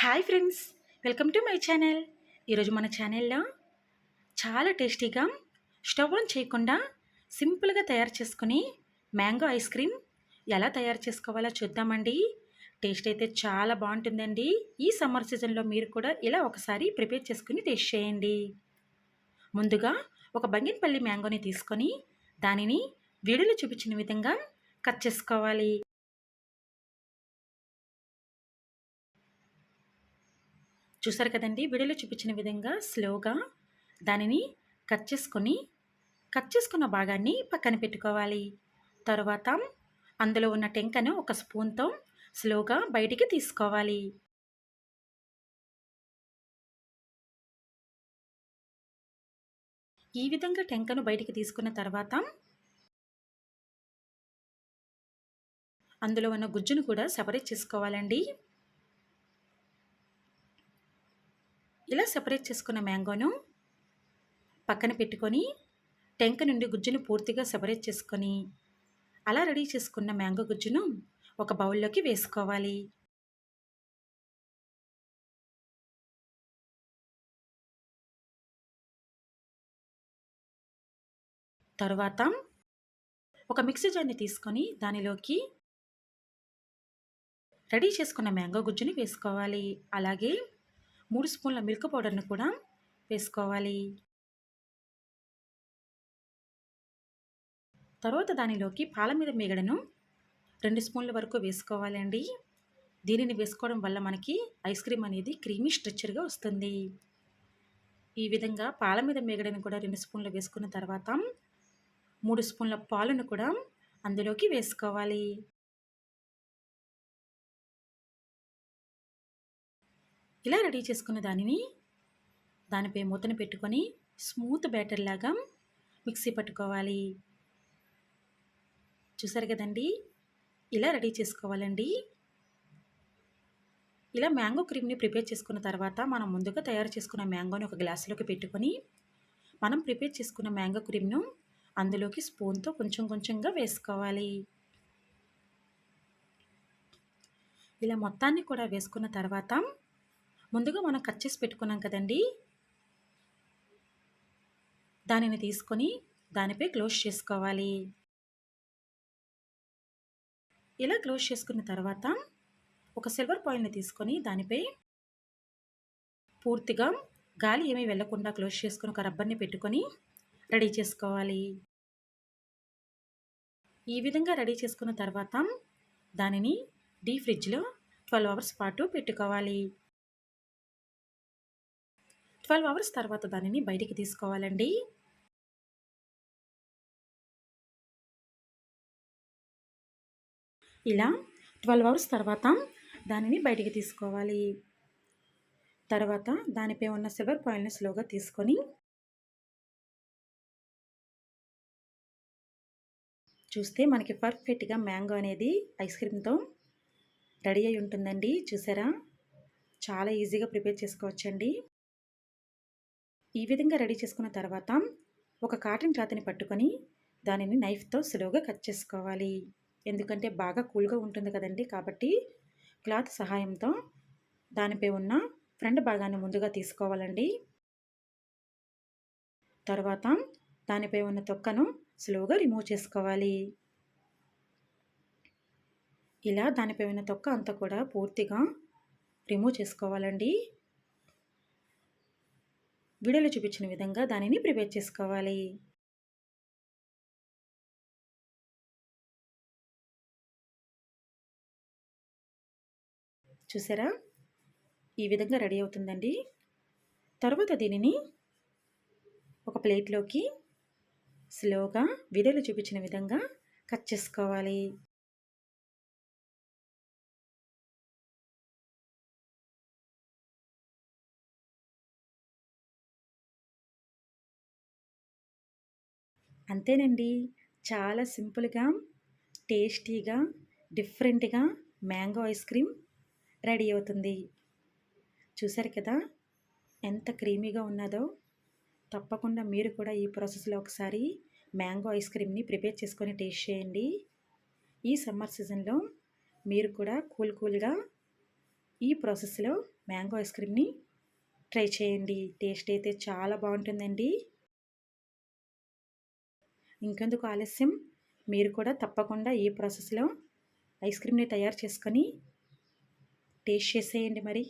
Hi friends welcome to my channel. ఈరోజు మన ఛానల్లో చాలా టేస్టీగా స్టవ్ ఆన్ చేయకుండా సింపుల్గా తయారు చేసుకుని మ్యాంగో ఐస్ క్రీమ్ ఎలా తయారు చేసుకోవాలో చూద్దామండి. టేస్ట్ అయితే చాలా బాగుంటుందండి. ఈ సమ్మర్ సీజన్లో మీరు కూడా ఇలా ఒకసారి ప్రిపేర్ చేసుకుని టేస్ట్ చేయండి. ముందుగా ఒక బంగినపల్లి మ్యాంగోని తీసుకొని దానిని వీడియోలో చూపించిన విధంగా కట్ చేసుకోవాలి. చూసారు కదండి? వీడియోలో చూపించిన విధంగా స్లోగా దానిని కట్ చేసుకొని కట్ చేసుకున్న భాగాన్ని పక్కన పెట్టుకోవాలి. తర్వాత అందులో ఉన్న టెంకను ఒక స్పూన్తో స్లోగా బయటికి తీసుకోవాలి. ఈ విధంగా టెంకను బయటికి తీసుకున్న తర్వాత అందులో ఉన్న గుజ్జును కూడా సపరేట్ చేసుకోవాలండి. ఇలా సపరేట్ చేసుకున్న మ్యాంగోను పక్కన పెట్టుకొని టెంక నుండి గుజ్జును పూర్తిగా సపరేట్ చేసుకొని అలా రెడీ చేసుకున్న మ్యాంగో గుజ్జును ఒక బౌల్లోకి వేసుకోవాలి. తరువాత ఒక మిక్సీ జార్ని తీసుకొని దానిలోకి రెడీ చేసుకున్న మ్యాంగో గుజ్జుని వేసుకోవాలి. అలాగే మూడు స్పూన్ల మిల్క్ పౌడర్ను కూడా వేసుకోవాలి. తర్వాత దానిలోకి పాల మీద మీగడను రెండు స్పూన్ల వరకు వేసుకోవాలండి. దీనిని వేసుకోవడం వల్ల మనకి ఐస్ క్రీమ్ అనేది క్రీమీ స్ట్రక్చర్గా వస్తుంది. ఈ విధంగా పాల మీద మేగడను కూడా రెండు స్పూన్లు వేసుకున్న తర్వాత మూడు స్పూన్ల పాలను కూడా అందులోకి వేసుకోవాలి. ఇలా రెడీ చేసుకున్న దానిని దానిపై మూతను పెట్టుకొని స్మూత్ బ్యాటర్ లాగా మిక్సీ పట్టుకోవాలి. చూసారు కదండి? ఇలా రెడీ చేసుకోవాలండి. ఇలా మ్యాంగో క్రీమ్ని ప్రిపేర్ చేసుకున్న తర్వాత మనం ముందుగా తయారు చేసుకున్న మ్యాంగోని ఒక గ్లాసులోకి పెట్టుకొని మనం ప్రిపేర్ చేసుకున్న మ్యాంగో క్రీమ్ను అందులోకి స్పూన్తో కొంచెం కొంచెంగా వేసుకోవాలి. ఇలా మొత్తాన్ని కూడా వేసుకున్న తర్వాత ముందుగా మనం కట్ చేసి పెట్టుకున్నాం కదండి. దానిని తీసుకొని దానిపై క్లోజ్ చేసుకోవాలి. ఇలా క్లోజ్ చేసుకున్న తర్వాత ఒక సిల్వర్ పాయింట్ని తీసుకొని దానిపై పూర్తిగా గాలి ఏమీ వెళ్ళకుండా క్లోజ్ చేసుకుని ఒక రబ్బర్ని పెట్టుకొని రెడీ చేసుకోవాలి. ఈ విధంగా రెడీ చేసుకున్న తర్వాత దానిని డీ ఫ్రిడ్జ్లో ట్వెల్వ్ అవర్స్ పాటు పెట్టుకోవాలి. ట్వెల్వ్ అవర్స్ తర్వాత దానిని బయటికి తీసుకోవాలండి. ఇలా ట్వెల్వ్ అవర్స్ తర్వాత దానిని బయటికి తీసుకోవాలి. తర్వాత దానిపై ఉన్న సిల్వర్ పాయింట్ని స్లోగా తీసుకొని చూస్తే మనకి పర్ఫెక్ట్గా మ్యాంగో అనేది ఐస్ క్రీమ్తో రెడీ అయి ఉంటుందండి. చూసారా? చాలా ఈజీగా ప్రిపేర్ చేసుకోవచ్చండి. ఈ విధంగా రెడీ చేసుకున్న తర్వాత ఒక కాటన్ క్లాత్ని పట్టుకొని దానిని నైఫ్తో సులువుగా కట్ చేసుకోవాలి. ఎందుకంటే బాగా కూల్గా ఉంటుంది కదండి కాబట్టి క్లాత్ సహాయంతో దానిపై ఉన్న ఫ్రంట్ భాగాన్ని ముందుగా తీసుకోవాలండి. తర్వాత దానిపై ఉన్న తొక్కను స్లోగా రిమూవ్ చేసుకోవాలి. ఇలా దానిపై ఉన్న తొక్క అంతా కూడా పూర్తిగా రిమూవ్ చేసుకోవాలండి. వీడియోలో చూపించిన విధంగా దానిని ప్రిపేర్ చేసుకోవాలి. చూసారా? ఈ విధంగా రెడీ అవుతుందండి. తర్వాత దీనిని ఒక ప్లేట్లోకి స్లోగా వీడియోలో చూపించిన విధంగా కట్ చేసుకోవాలి. అంతేనండి. చాలా సింపుల్గా టేస్టీగా డిఫరెంట్గా మ్యాంగో ఐస్ క్రీమ్ రెడీ అవుతుంది. చూసారు కదా ఎంత క్రీమీగా ఉన్నదో. తప్పకుండా మీరు కూడా ఈ ప్రాసెస్లో ఒకసారి మ్యాంగో ఐస్ క్రీమ్ని ప్రిపేర్ చేసుకొని టేస్ట్ చేయండి. ఈ సమ్మర్ సీజన్లో మీరు కూడా కూల్ కూల్గా ఈ ప్రాసెస్లో మ్యాంగో ఐస్ క్రీమ్ని ట్రై చేయండి. టేస్ట్ అయితే చాలా బాగుంటుందండి. ఇంకెందుకు ఆలస్యం? మీరు కూడా తప్పకుండా ఈ ప్రాసెస్లో ఐస్ క్రీమ్ని తయారు చేసుకొని టేస్ట్ చేసేయండి మరి.